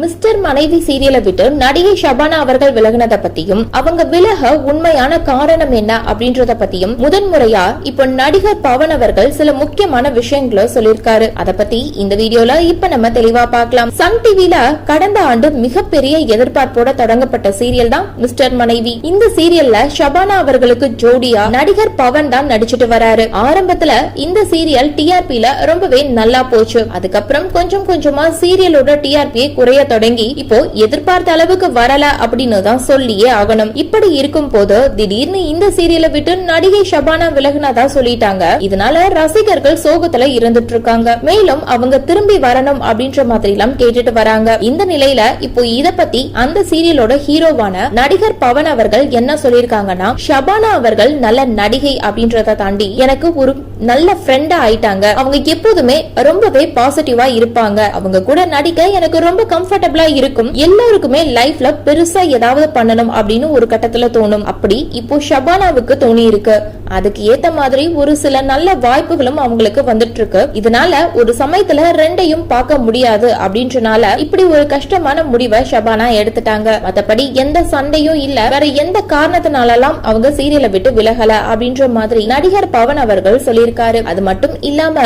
Mister மனைவி சீரியலை விட்டு நடிகை ஷபானா அவர்கள் விலகினத பத்தியும் அவங்க விலக உண்மையான காரணம் என்ன அப்படின்றத பத்தியும் முதன்முறையா இப்போ நடிகர் பவன் அவர்கள் சில முக்கியமான விஷயங்களை சொல்லியிருக்காரு. அத பத்தி இந்த வீடியோல இப்ப நம்ம தெளிவா பார்க்கலாம். சன் டிவில கடந்த ஆண்டு மிகப்பெரிய எதிர்பார்ப்போட தொடங்கப்பட்ட சீரியல் தான் மிஸ்டர் மனைவி. இந்த சீரியல்ல ஷபானா அவர்களுக்கு ஜோடியா நடிகர் பவன் தான் நடிச்சிட்டு வராரு. ஆரம்பத்துல இந்த சீரியல் டிஆர்பில ரொம்பவே நல்லா போச்சு. அதுக்கப்புறம் கொஞ்சம் கொஞ்சமா சீரியலோட டிஆர்பியை குறைய தொடங்கி இப்போ எதிர்பார்த்த அளவுக்கு வரல அப்படின்னு தான் சொல்லியே ஆகணும். இப்படி இருக்கும் போது திடீர்னு இந்த சீரியலை விட்டு நடிகை ஷபானா விலகுனதா சொல்லிட்டாங்க. இதனால ரசிகர்கள் சோகத்துல இருந்துட்டு இருக்காங்க மேலும் அவங்க திரும்பி வரணும் அப்படின்ற மாதிரி எல்லாம் கேட்டுட்டு வராங்க. இந்த நிலையில இப்போ இத பத்தி அந்த சீரியலோட ஹீரோவான நடிகர் பவன் அவர்கள் என்ன சொல்லிருக்காங்கன்னா ஷபானா அவர்கள் நல்ல நடிகை அப்படின்றத தாண்டி எனக்கு ஒரு நல்ல ஃப்ரெண்டா ஆயிட்டாங்க. அவங்க எப்போதுமே ரொம்பவே பாசிட்டிவா இருப்பாங்க. அவங்க கூட நடிக்க எனக்கு ரொம்ப கம்ஃபர்ட் கம்ஃபர்டபுளா இருக்கும். எல்லாருக்குமே லைஃப்ல பெருசா ஏதாவது பண்ணணும் அப்படின்னு ஒரு கட்டத்துல தோணும். அப்படி இப்போ ஷபானாவுக்கு தோணி இருக்கு. அதுக்கு ஏத்த மாதிரி ஒரு சில நல்ல வாய்ப்புகளும் அவங்களுக்கு வந்துட்டு இருக்கு. இதனால ஒரு சமயத்துல ரெண்டையும் பார்க்க முடியாது அப்படின்றனால இப்படி ஒரு கஷ்டமான முடிவை ஷபானா எடுத்துட்டாங்க. மத்தபடி எந்த சண்டையும் இல்ல. வேற எந்த காரணத்தினாலாம் அவங்க சீரியலை விட்டு விலகல அப்படின்ற மாதிரி நடிகர் பவன் அவர்கள் சொல்லியிருக்காரு. அது மட்டும் இல்லாம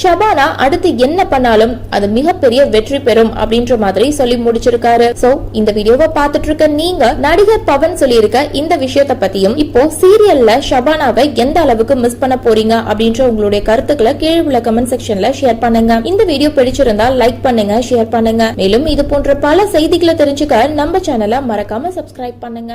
ஷபானா அடுத்து என்ன பண்ணாலும் அது மிகப்பெரிய வெற்றி பெறும் அப்படின்ற மாதிரி சொல்லி முடிச்சிருக்காரு. சோ இந்த வீடியோவை பார்த்துட்டு இருக்க நீங்க நடிகர் பவன் சொல்லியிருக்க இந்த விஷயத்த பத்தியும் இப்போ சீரியல்ல ஷபானாவை எந்த அளவுக்கு மிஸ் பண்ண போறீங்க அப்படின்ற உங்களுடைய கருத்துக்களை கீழே உள்ள கமெண்ட் செக்ஷன்ல ஷேர் பண்ணுங்க. இந்த வீடியோ பிடிச்சிருந்தா லைக் பண்ணுங்க ஷேர் பண்ணுங்க. மேலும் இது போன்ற பல செய்திகளை தெரிஞ்சுக்க நம்ம சேனலை மறக்காம சப்ஸ்கிரைப் பண்ணுங்க.